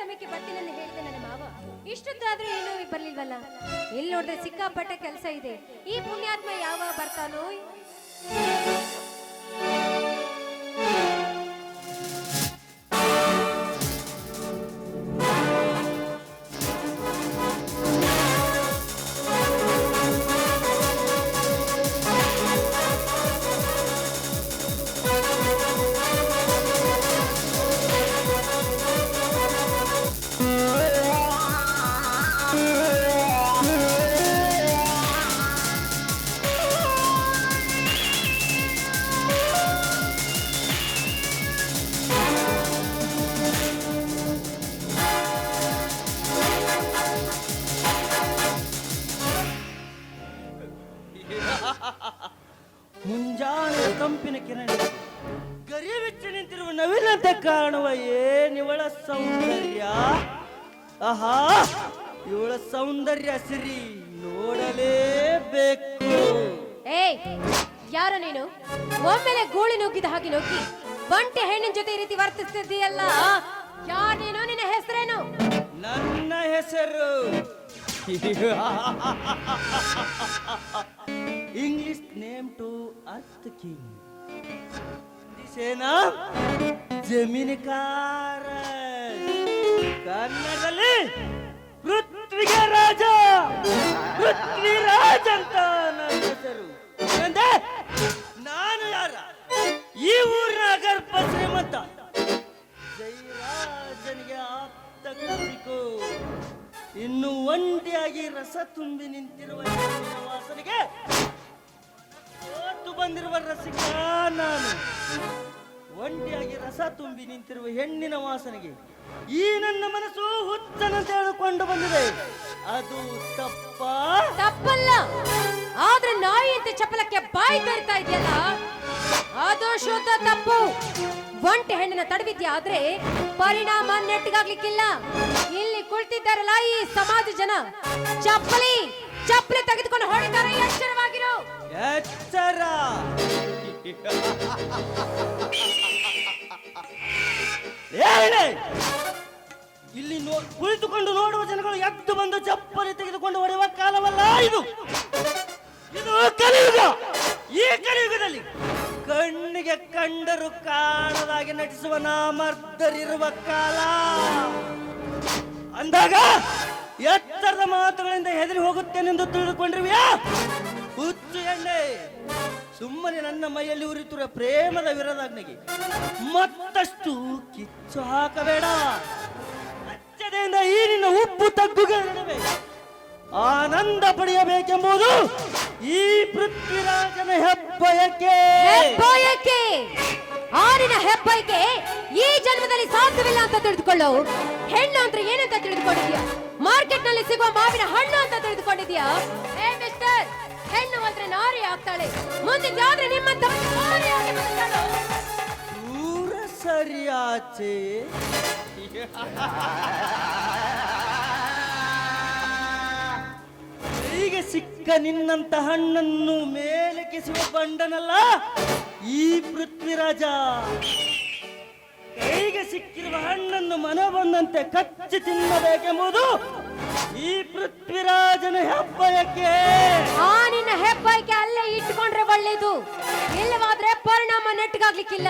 ಸಮಯಕ್ಕೆ ಬರ್ತೀನಂತ ಹೇಳಿದೆ ನನ್ನ ಮಾವ. ಇಷ್ಟೊತ್ತಾದ್ರೂ ಏನೂ ಬರ್ಲಿಲ್ವಲ್ಲ? ಇಲ್ಲಿ ನೋಡಿದ್ರೆ ಸಿಕ್ಕಾಪಟ್ಟೆ ಕೆಲಸ ಇದೆ. ಈ ಪುಣ್ಯಾತ್ಮ ಯಾವಾಗ ಬರ್ತಾನೋ? ತಂಪಿನ ಕಿರಣ. ಗರಿಬಿಚ್ಚಿ ನಿಂತಿರುವ ನವಿಲಂತೆ ಕಾಣುವ ನಿವಳ ಸೌಂದರ್ಯ. ಆಹಾ ಇವಳ ಸೌಂದರ್ಯ ಸಿರಿ ನೋಡಲೇಬೇಕು. ಏಯ್ ಯಾರು ನೀನು? ಒಮ್ಮೆಲೆ ಗೂಳಿ ನುಗ್ಗಿದ ಹಾಗೆ ನುಗ್ಗಿ ಬಂಟೆ ಹೆಣ್ಣಿನ ಜೊತೆ ಈ ರೀತಿ ವರ್ತಿಸ್ತಿದ್ದೀಯಲ್ಲ? ಯಾರು ನೀನು? ನಿನ್ನ ಹೆಸರೇನು? ನನ್ನ ಹೆಸರು. English name to earth king ಸೇನಾ ಜಮೀನಿಕಾರ ಕನ್ನಡದಲ್ಲಿ ಪೃಥ್ವಿಗೆ ರಾಜ ಪೃಥ್ವಿರಾಜ್ ಅಂತ ನನ್ನ ಹೆಸರು? ನಾನು ಯಾರ? ಈ ಊರಿನ ಅಗರ್ಭ ಶ್ರೀಮಂತ. ಜೈರಾಜನಿಗೆ ಆಪ್ತ ಕಲಿಕೋ ಇನ್ನು ಒಂಟಿಯಾಗಿ ರಸ ತುಂಬಿ ನಿಂತಿರುವ ವಾಸನೆಗೆ ಬಂದಿರುವ ರಸಿಕ ನಾನು. ಒಂಟಿಯಾಗಿ ರಸ ತುಂಬಿ ನಿಂತಿರುವ ಹೆಣ್ಣಿನ ವಾಸನೆಗೆ ಈ ನನ್ನ ಮನಸ್ಸು ಹುಚ್ಚನಂತ ಹೇಳಿಕೊಂಡು ಬಂದಿದೆ. ಅದು ತಪ್ಪ? ತಪ್ಪಲ್ಲ. ಆದ್ರೆ ನಾಯಿ ಅಂತ ಚಪಲಕ್ಕೆ ಬಾಯಿ ತರ್ತಾ ಇದೆಯಲ್ಲ? ಅದು ಶುದ್ಧ ತಪ್ಪು. ಒಂಟೆ ಹೆಣ್ಣಿನ ತಡವಿದ್ಯ ಆದ್ರೆ ಪರಿಣಾಮ ನೆಟ್ಟಿಗಾಗ್ಲಿಕ್ಕಿಲ್ಲ. ಇಲ್ಲಿ ಕುಳಿತಿದ್ದಾರಲ್ಲ ಈ ಸಮಾಜ ಜನ. ಚಪ್ಪಲಿ. ಚಪ್ಪಲಿ ತೆಗೆದುಕೊಂಡು ಹೊಡಿತಾರೆ ಎಚ್ಚರವಾಗಿರು. ಎಚ್ಚರ? ಇಲ್ಲಿ ಕುಳಿತುಕೊಂಡು ನೋಡುವ ಜನಗಳು ಎದ್ದು ಬಂದು ಚಪ್ಪಲಿ ತೆಗೆದುಕೊಂಡು ಹೊಡೆಯುವ ಕಾಲವಲ್ಲ ಇದು. ಇದು ಕಲಿಯುಗ. ಈ ಕಲಿಯುಗದಲ್ಲಿ ಕಣ್ಣಿಗೆ ಕಂಡರು ಕಾಣದಾಗಿ ನಟಿಸುವ ನಾಮರ್ಧರಿರುವ ಕಾಲ. ಅಂದಾಗ ಎತ್ತರದ ಮಾತುಗಳಿಂದ ಹೆದರಿ ಹೋಗುತ್ತೇನೆಂದು ತಿಳಿದುಕೊಂಡಿರುವ ಹುಚ್ಚು ಎಣ್ಣೆ ಸುಮ್ಮನೆ ನನ್ನ ಮೈಯಲ್ಲಿ ಉರಿತಿರುವ ಪ್ರೇಮದ ವಿರದಾಗ್ನಿಗೆ. ಮತ್ತಷ್ಟು ಕಿಚ್ಚು ಹಾಕಬೇಡ. ಅಚ್ಚದೆಯಿಂದ ಈ ನಿನ್ನ ಉಪ್ಪು ತಗ್ಗುಗೆ ಆನಂದ ಪಡೆಯಬೇಕೆಂಬುದು ಈ ಪೃಥ್ವಿರಾಜನ ಹೆಬ್ಬಯಕೆ. ಹೆಬ್ಬಯಕೆ! ಆರಿನ ಹೆಬ್ಬಯಕೆ ಈ ಜನ್ಮದಲ್ಲಿ ಸಾಧ್ಯವಿಲ್ಲ ಅಂತ ತಿಳಿದುಕೊಳ್ಳೋ. ಹೆಣ್ಣು ಅಂದ್ರೆ ಏನಂತ ತಿಳಿದುಕೊಂಡಿದ್ಯಾ ಮಾರ್ಕೆಟ್ನಲ್ಲಿ ಸಿಗುವ ಮಾವಿನ ಹಣ್ಣು ಅಂತ ತಿಳಿದುಕೊಂಡಿದ್ಯಾ ಮಿಸ್ಟರ್ ಹೆಣ್ಣು ಅಂದ್ರೆ ನಾರಿ ಆಗ್ತಾಳೆ. ಮುಂದೆ ಯಾವ್ದ್ರೆ ಬದುಕಲು. ದೂರ ಸರಿಯಾಚೆ. ಹೀಗೆ ಸಿಕ್ಕ ನಿನ್ನಂತ ಹಣ್ಣನ್ನು ಮೇಲೆ ಕಿಸುವ ಬಂಡನಲ್ಲ ಈ ಪೃಥ್ವಿರಾಜ. ಸಿಕ್ಕಿರುವ ಹಣ್ಣನ್ನು ಮನ ಬಂದಂತೆ ಕಚ್ಚಿ ತಿನ್ನಬೇಕೆಂಬುದು ಈ ಪೃಥ್ವಿರಾಜನ ಹೆಬ್ಬಯಕ್ಕೆ. ಆ ನಿನ್ನ ಹೆಬ್ಬಯಕ್ಕೆ ಅಲ್ಲೇ ಇಟ್ಕೊಂಡ್ರೆ ಒಳ್ಳೇದು. ಇಲ್ಲವಾದ್ರೆ ಪರಿಣಾಮ ನೆಟ್ಟಗಾಗ್ಲಿಕ್ಕಿಲ್ಲ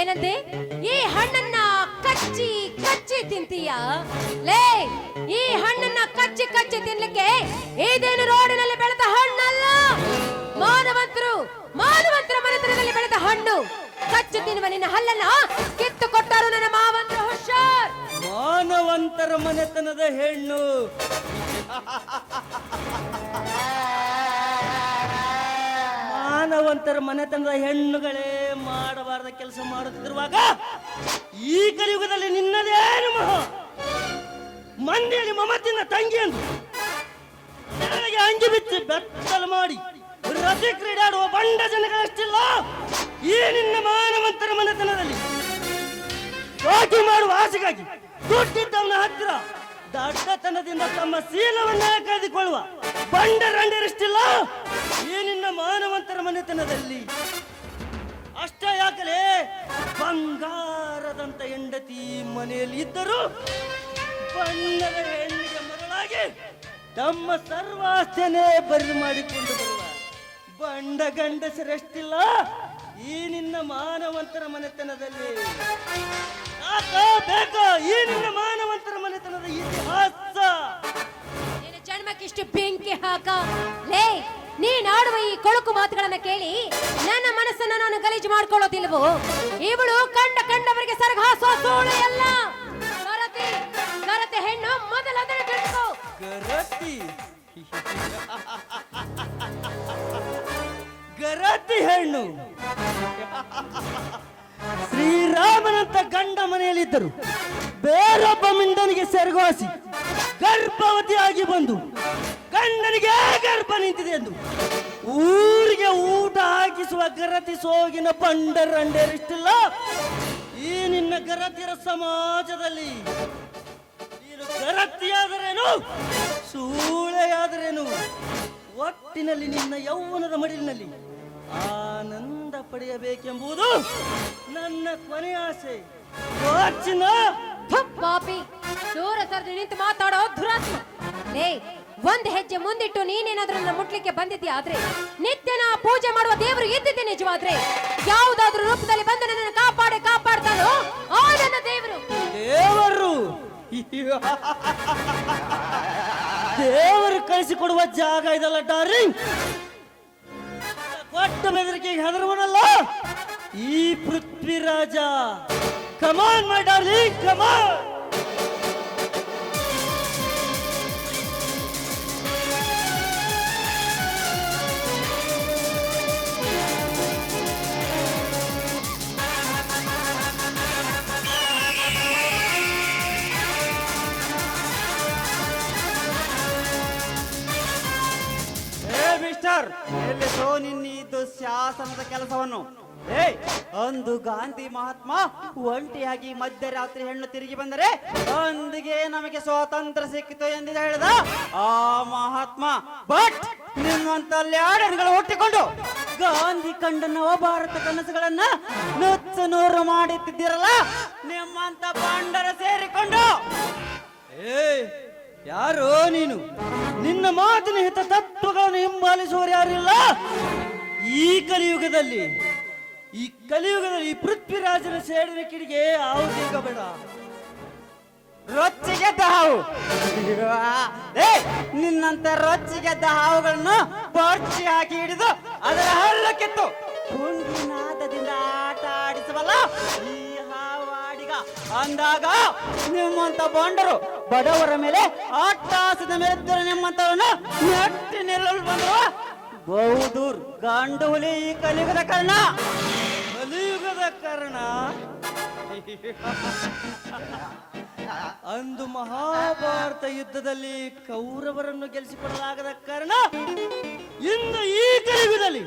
ಏನಂದೆ ಈ ಹಣ್ಣನ್ನ ಕಚ್ಚಿ ಕಚ್ಚಿ ತಿಂತೀಯ? ಲೇ, ಈ ಹಣ್ಣನ್ನ ಕಚ್ಚಿ ಕಚ್ಚಿ ತಿನ್ಲಿಕ್ಕೆ ಇದೇನು ರೋಡಿನಲ್ಲಿ ಬೆಳೆದ ಹಣ್ಣಲ್ಲ? ಮಾನವಂತರು, ಮಾನವಂತರ ಕಚ್ಚಿ ತಿನ್ನುವ ನಿನ್ನ ಹಲ್ಲನ್ನ ಕಿತ್ತು ಕೊಟ್ಟರು ನನ್ನ ಮಾವಂದ್ರ ಹುಷಾರ್. ಮಾನವಂತರ ಮನೆತನದ ಹೆಣ್ಣು. ಮಾನವಂತರ ಮನೆತನದ ಹೆಣ್ಣುಗಳೇ ಮಾಡಬಾರದ ಕೆಲಸ ಮಾಡುತ್ತಿರುವಾಗ ಈ ಕಲಿಯುಗದಲ್ಲಿ ನಿನ್ನದೇನು ಮಹ? ಮಂದಿಯಲ್ಲಿ ಮಮತಿನ ತಂಗಿ ಅಂಗಿ ಬಿಚ್ಚಿ ಬೆತ್ತಲು ಮಾಡಿ ರತಿ ಕ್ರೀಡಾಡುವ ಬಂಡ ಜನಗಳಷ್ಟಿಲ್ಲ ಈ ನಿನ್ನ ಮಾನವಂತರ ಮನೆತನದಲ್ಲಿ ಕೋಟಿ ಮಾಡುವ ಆಸೆಗಾಗಿ ದುಡ್ಡಿದ್ದವನ ಹತ್ತಿರ ದಡ್ಡತನದಿಂದ ತಮ್ಮ ಶೀಲವನ್ನೇ ಕಳೆದುಕೊಳ್ಳುವ ಬಂಡ ರಂಡರಿಷ್ಟಿಲ್ಲ. ಈ ನಿನ್ನ ಮಾನವಂತರ ಮನೆತನದಲ್ಲಿ ಅಷ್ಟ ಯಾಕಲೇ ಬಂಗಾರದಂತ ಹೆಂಡತಿ ಮನೆಯಲ್ಲಿ ಇದ್ದರೂ ಬಣ್ಣದ ಹೆಣ್ಣಿಗೆ ಮರಳಾಗಿ ತಮ್ಮ ಸರ್ವಾಸ್ತಿಯನ್ನೇ ಬರಿದು ಮಾಡಿಕೊಂಡು ಬರುವ ಬಂಡ ಗಂಡಸರಷ್ಟಿಲ್ಲ ಈ ನಿನ್ನ ಮಾನವಂತರ ಮನೆತನದಲ್ಲಿ. ಬೇಕಾ? ಈ ನಿನ್ನ ಮಾನವಂತರ ಮನೆತನದ ಇತಿಹಾಸ. ನಿನ್ನ ಜನ್ಮಕ್ಕಿಷ್ಟು ಬೆಂಕಿ ಹಾಕ. ಲೇ ನೀನ್ ಆಡುವ ಈ ಕೊಳಕು ಮಾತುಗಳನ್ನ ಕೇಳಿ ನನ್ನ ಮನಸ್ಸನ್ನ ನಾನು ಗಲೀಜು ಮಾಡ್ಕೊಳ್ಳೋದಿಲ್ವೋ? ಇವಳು ಕಂಡ ಕಂಡವರಿಗೆ ಸರಗ ಹಾಸೋ ಸೋಳು ಎಲ್ಲ ಗರತಿ ಗರತಿ ಹೆಣ್ಣು ಮೊದಲ ಗರತಿ. ಗರತಿ ಹೆಣ್ಣು. ಶ್ರೀರಾಮನಂತ ಗಂಡ ಮನೆಯಲ್ಲಿದ್ದರು. ಬೇರೊಬ್ಬ ಮಿಂಡನಿಗೆ ಸೆರಗೋಸಿ ಗರ್ಭವತಿಯಾಗಿ ಬಂದು ಗಂಡನಿಗೆ ಗರ್ಭ ನಿಂತಿದೆ ಎಂದು ಊರಿಗೆ ಊಟ ಹಾಕಿಸುವ ಗರತಿ ಸೋಗಿನ ಬಂಡರಂಡೇರಿಷ್ಟಿಲ್ಲ ಈ ನಿನ್ನ ಗರತಿಯರ ಸಮಾಜದಲ್ಲಿ ನೀನು ಗರತಿಯಾದರೇನು? ಸೂಳೆಯಾದರೇನು? ಒಟ್ಟಿನಲ್ಲಿ ನಿನ್ನ ಯೌವನದ ಮಡಿಲಿನಲ್ಲಿ ಆನಂದ ಪಡೆಯಬೇಕೆಂಬುದು ನನ್ನ ಕೊನೆಯ ಆಸೆ. ವಾಚಿನ. ಪಾಪಿ. ದೂರ ಸರಿದು ನಿಂತು ಮಾತಾಡೋ ದುರಾತ್ಮ. ಲೇ ಒಂದ್ ಹೆಜ್ಜೆ ಮುಂದಿಟ್ಟು ನೀನೇನಾದ್ರೂ ನನ್ನ ಮುಟ್ಲಿಕ್ಕೆ ಬಂದಿದ್ಯಾ ಆದ್ರೆ? ನಿತ್ಯ ನಾ ಪೂಜೆ ಮಾಡುವ ದೇವರು ಇದ್ದಿದ್ದೆ ನಿಜವಾದ್ರೆ? ಯಾವುದಾದ್ರೂ ರೂಪದಲ್ಲಿ ಬಂದು ನನ್ನನ್ನು ಕಾಪಾಡೆ ಕಾಪಾಡ್ತಾನೋ? ಆ ನನ್ನ ದೇವರು. ದೇವರು. ದೇವರು ಕಳಿಸಿಕೊಡುವ ಜಾಗ ಇದಲ್ಲ ಡಾರ್ಲಿಂಗ್. ಕೊಟ್ಟ ಬೆದರಿಕೆಗೆ ಹೆದರುವನಲ್ಲ? ಈ Prithviraj come on my darling come on ಅಂದು ಗಾಂಧಿ ಮಹಾತ್ಮ ಒಂಟಿಯಾಗಿ ಮಧ್ಯರಾತ್ರಿ ಹೆಣ್ಣು ತಿರುಗಿ ಬಂದರೆ ಅಂದಿಗೆ ನಮಗೆ ಸ್ವಾತಂತ್ರ್ಯ ಸಿಕ್ಕಿತು ಎಂದಿದ ಹೇಳಿದ ಆ ಮಹಾತ್ಮ. ಬಟ್ ನಿಮ್ಮಂತ ಲ್ಯಾಡನ್ಗಳು ಹುಟ್ಟಿಕೊಂಡು ಗಾಂಧಿ ಕಂಡ ನವ ಭಾರತ ಕನಸುಗಳನ್ನ ನುಚ್ಚು ನೂರು ಮಾಡುತ್ತಿದ್ದೀರಲ್ಲ ನಿಮ್ಮಂತ ಪಾಂಡರ ಸೇರಿಕೊಂಡು. ಏ, ಯಾರೋ ನೀನು? ನಿನ್ನ ಮಾತಿನ ಹಿತ ತತ್ವಗಳನ್ನು ಹಿಂಬಾಲಿಸುವ ಯಾರಿಲ್ಲ ಈ ಕಲಿಯುಗದಲ್ಲಿ ಈ ಕಲಿಯುಗದಲ್ಲಿ ಪೃಥ್ವಿರಾಜನ ಸೇಡಿನ ಕಿಡಿಗೆ ಆವುದೀಗ ಬೇಡ? ರೊಚ್ಚಿಗೆದ್ದ ಹಾವು ಏ, ನಿನ್ನಂತ ರೊಚ್ಚಿಗೆದ್ದ ಹಾವುಗಳನ್ನು ಪರ್ಚಿ ಹಾಕಿ ಹಿಡಿದು ಅದರ ಹಳ್ಳಕ್ಕಿತ್ತು ಕುಂಡಿನಾದದಿಂದ ಆಟ ಆಡಿಸುವಲ್ಲ ಈ ಹಾವು ಆಡಿಗ ಅಂದಾಗ ನಿಮ್ಮಂತ ಬಂಡರು ಬಡವರ ಮೇಲೆ ಆಟಾಸದ ಮೇಲೆ ನಿಮ್ಮಂತವನ್ನ ನೆಟ್ಟಿ ನಿಲ್ಲಲು ಬಂದ್ರು ಬಹುದೂರ್ ಗಂಡು ಹುಲಿ ಈ ಕಲಿಯುಗದ ಕಾರಣ. ಕಾರಣ ಅಂದು ಮಹಾಭಾರತ ಯುದ್ಧದಲ್ಲಿ ಕೌರವರನ್ನು ಗೆಲ್ಲಿಸಿಕೊಡಲಾಗದ ಕರ್ಣ ಇಂದು ಈ ಕಲಿಯುಗದಲ್ಲಿ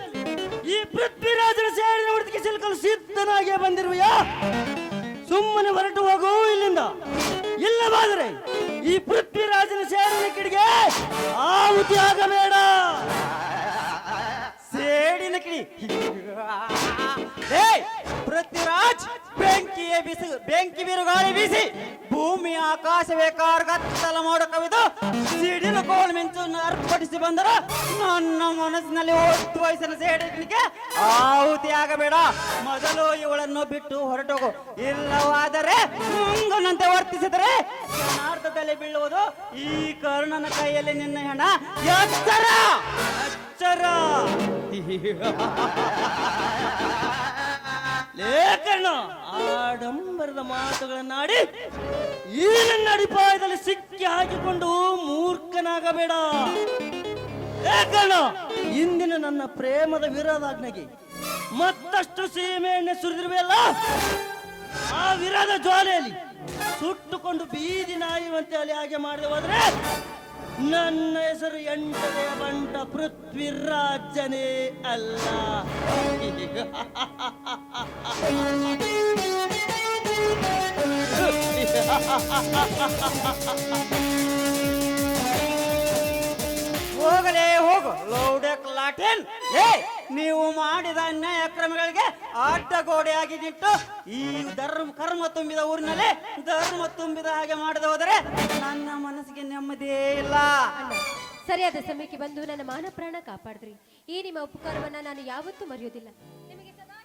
ಈ ಪೃಥ್ವಿರಾಜನ ಸೇಡಿನ ಹೊಡೆದಿಗೆ ಸಿಲುಕಲು ಸಿದ್ಧನಾಗಿಯೇ ಬಂದಿರುವೆಯಾ ಸುಮ್ಮನೆ ಹೊರಟು ಹೋಗು ಇಲ್ಲಿಂದ. ಇಲ್ಲವಾದರೆ ಈ ಪೃಥ್ವಿರಾಜನ ಸೇಡಿನ ಕಿಡಿಗೆ ಆಹುತಿ ಆಗಬೇಡ. ಸೇಡಿನ ಕಿಡಿ. ಏ ಪೃಥ್ವಿರಾಜ್ ಬೆಂಕಿಯೇ ಬಿಸಿ, ಬೆಂಕಿ ಬಿರುಗಾಳಿ ಬೀಸಿ ಭೂಮಿ ಆಕಾಶವೇ ಕಾರ್ಗತ್ತಲ ಮೋಡ ಕವಿದು ಸಿಡಿಲು ಕೋಲ್ ಮಿಂಚು ಅರ್ಪಡಿಸಿ ಬಂದರ. ನನ್ನ ಮನಸ್ಸಿನಲ್ಲಿ ಒತ್ತು ವಯಸ್ಸಿನ ಸೇಡಿಗೆ ಆಹುತಿ ಆಗಬೇಡ. ಮೊದಲು ಇವಳನ್ನು ಬಿಟ್ಟು ಹೊರಟೋಗು. ಇಲ್ಲವಾದರೆ ಮುಂಗನಂತೆ ವರ್ತಿಸಿದರೆ ಅರ್ಥದಲ್ಲಿ ಬೀಳುವುದು ಈ ಕರ್ಣನ ಕೈಯಲ್ಲಿ ನಿನ್ನ ಹೆಣ. ಎಚ್ಚರ ಎಚ್ಚರ. ಲೇಖನ ಆಡಂಬರದ ಮಾತುಗಳನ್ನಾಡಿ ಈ ನನ್ನ ಅಡಿಪಾಯದಲ್ಲಿ ಸಿಕ್ಕಿ ಹಾಕಿಕೊಂಡು ಮೂರ್ಖನಾಗಬೇಡ. ಲೇಖನ ಇಂದಿನ ನನ್ನ ಪ್ರೇಮದ ವಿರೋಧಾಜ್ಞೆಗೆ ಮತ್ತಷ್ಟು ಸೀಮೆ ಎಣ್ಣೆ ಸುರಿದಿರುವೆಯಲ್ಲ? ಆ ವಿರೋಧ ಜ್ವಾಲೆಯಲ್ಲಿ ಸುಟ್ಟುಕೊಂಡು ಬೀದಿ ನಾಯುವಂತೆ ಅಲ್ಲಿ ಹಾಗೆ ಮಾಡಿದೆ ಹೋದ್ರೆ ನನ್ನ ಹೆಸರು ಎಂಟನೆಯ ಬಂಟ ಪೃಥ್ವಿರಾಜನೇ ಅಲ್ಲ ಹೋಗಲೇ ಹೋಗು. ಲೌಡಕ್ ಲಾಟೇನ್ ಏ ನೀವು ಮಾಡಿದ ಅನ್ಯಾಯ ಕ್ರಮಗಳಿಗೆ ಅಡ್ಡಗೋಡೆಯಾಗಿ ನಿಂತು ಈ ಧರ್ಮ ಕರ್ಮ ತುಂಬಿದ ಊರಿನಲ್ಲಿ ಧರ್ಮ ತುಂಬಿದ ಹಾಗೆ ಮಾಡದೆ ಹೋದರೆ ನನ್ನ ಮನಸ್ಸಿಗೆ ನೆಮ್ಮದಿಯೇ ಇಲ್ಲ. ಸರಿಯಾದ ಸಮಯಕ್ಕೆ ಬಂದು ನನ್ನ ಮಾನ ಪ್ರಾಣ ಕಾಪಾಡಿದ್ರಿ. ಈ ನಿಮ್ಮ ಉಪಕಾರವನ್ನ ನಾನು ಯಾವತ್ತೂ ಮರೆಯೋದಿಲ್ಲ ನಿಮಗೆ ಸದಾ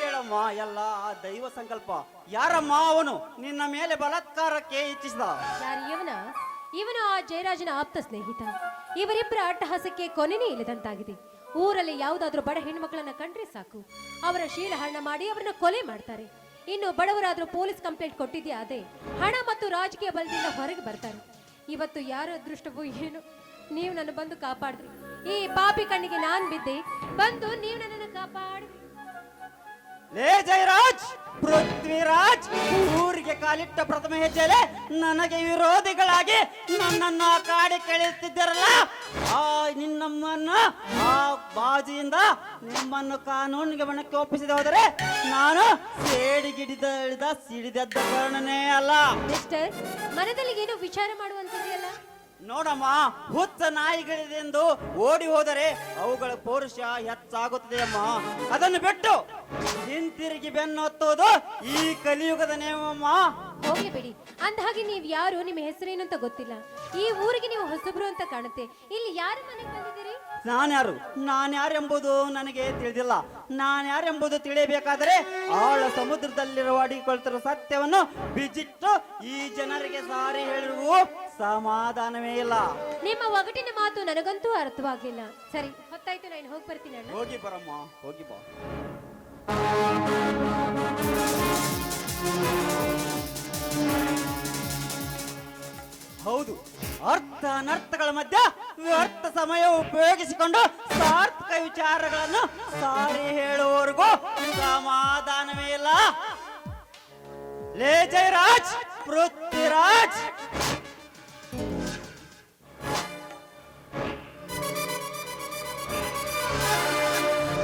ಹೇಳಮ್ಮ ಎಲ್ಲ ಆ ದೈವ ಸಂಕಲ್ಪ. ಯಾರಮ್ಮ ಅವನು? ನಿನ್ನ ಮೇಲೆ ಬಲಾತ್ಕಾರಕ್ಕೆ ಇಚ್ಛಿಸಿದ. ಯಾರು ಇವನ ಇವನು ಆ ಜಯರಾಜನ ಆಪ್ತ ಸ್ನೇಹಿತ. ಇವರಿಬ್ಬರ ಅಟ್ಟಹಾಸಕ್ಕೆ ಕೊನೆನೇ ಇಲ್ಲದಂತಾಗಿದೆ. ಊರಲ್ಲಿ ಯಾವುದಾದ್ರೂ ಬಡ ಹೆಣ್ಮಕ್ಳನ್ನ ಕಂಡ್ರೆ ಸಾಕು. ಅವರ ಶೀಲ ಹರಣ ಮಾಡಿ ಅವರನ್ನ ಕೊಲೆ ಮಾಡ್ತಾರೆ. ಇನ್ನು ಬಡವರಾದ್ರೂ ಪೊಲೀಸ್ ಕಂಪ್ಲೇಂಟ್ ಕೊಟ್ಟಿದ್ಯಾ ಅದೇ. ಹಣ ಮತ್ತು ರಾಜಕೀಯ ಬಲದಿಂದ ಹೊರಗೆ ಬರ್ತಾರೆ. ಇವತ್ತು ಯಾರ ಅದೃಷ್ಟವೋ ಏನು. ನೀವು ನನ್ನ ಬಂದು ಕಾಪಾಡಿದ್ರಿ ಈ ಪಾಪಿ ಕಣ್ಣಿಗೆ ನಾನು ಬಿದ್ದೆ. ಬಂದು ನೀವು ನನ್ನನ್ನು ಕಾಪಾಡಿ. ಲೇ ಜಯರಾಜ್! ಪೃಥ್ವಿರಾಜ್, ಊರಿಗೆ ಕಾಲಿಟ್ಟ ಪ್ರಥಮ ಹೆಜ್ಜೆಲೆ ನನಗೆ ವಿರೋಧಿಗಳಾಗಿ ನನ್ನನ್ನ ಕಾಡಿ ಕೆಳೆಯುತ್ತಿದ್ದರಲ್ಲ? ಆ ನಿನ್ನಮ್ಮನ್ನ, ಆ ಬಾಜಿಯಿಂದ ನಿಮ್ಮನ್ನು ಕಾನೂನಿಗೆ ಬಣಕ್ಕೆ ಒಪ್ಪಿಸಿದ ಹೋದರೆ ನಾನು ಸೇಡಿಗಿಡಿದ, ಇಳಿದ, ಸಿಡಿದದ್ದ ಕಾರಣನೇ ಅಲ್ಲ. ಮಿಸ್ಟರ್ ಮನದಲ್ಲಿ ಏನೋ ವಿಚಾರ ಮಾಡುವಂತಿದೆಯಲ್ಲ ನೋಡಮ್ಮ ಹುಚ್ಚ ನಾಯಿಗಳಿದೆಂದು ಓಡಿ ಹೋದರೆ ಅವುಗಳ ಪೌರುಷ ಹೆಚ್ಚಾಗುತ್ತದೆ ಅಮ್ಮ ಅದನ್ನು ಬಿಟ್ಟು ಹಿಂತಿರುಗಿ ಬೆನ್ನು ಹತ್ತುವುದು ಈ ಕಲಿಯುಗದ ನೇಮಮ್ಮ ಹೋಗ್ಲಿ ಬಿಡಿ. ಅಂದ ಹಾಗೆ ನೀವು ಯಾರು ನಿಮ್ಮ ಹೆಸರೇನು ಅಂತ ಗೊತ್ತಿಲ್ಲ. ಈ ಊರಿಗೆ ನೀವು ಹೊಸಬ್ರು ಅಂತ ಕಾಣುತ್ತೆ. ಇಲ್ಲಿ ಯಾರ ಮನೆಗೆ ಬಂದಿದ್ದೀರಿ? ನಾನ್ಯಾರು? ನಾನ್ಯಾರೆಂಬುದು ನನಗೆ ತಿಳಿದಿಲ್ಲ. ನಾನ್ಯಾರೆಂಬುದು ತಿಳಿಯಬೇಕಾದರೆ ಆಳ ಸಮುದ್ರದಲ್ಲಿರುವ ಅಡಿಕೊಳ್ತಿರುವ ಸತ್ಯವನ್ನು ಬಿಜಿಟ್ಟು ಈ ಜನರಿಗೆ ಸಾರಿ ಹೇಳಿರುವ. ಸಮಾಧಾನವೇ ಇಲ್ಲ. ನಿಮ್ಮ ಒಗಟಿನ ಮಾತು ನನಗಂತೂ ಅರ್ಥವಾಗಿಲ್ಲ. ಸರಿ ಹೊತ್ತಾಯ್ತು ನಾನು ಹೋಗಿ ಬರ್ತೀನಿ ಅಣ್ಣ. ಹೋಗಿ ಬರಮ್ಮ ಹೋಗಿ ಬಾ. ಹೌದು ಅರ್ಥ ಅನರ್ಥಗಳ ಮಧ್ಯ ವ್ಯರ್ಥ ಸಮಯ ಉಪಯೋಗಿಸಿಕೊಂಡು ಸಾರ್ಥಕ ವಿಚಾರಗಳನ್ನು ಸಾರಿ ಹೇಳುವವರೆಗೂ ಸಮಾಧಾನವೇ ಇಲ್ಲ. ಲೇ ಜಯರಾಜ್ ಪೃಥ್ವಿರಾಜ್!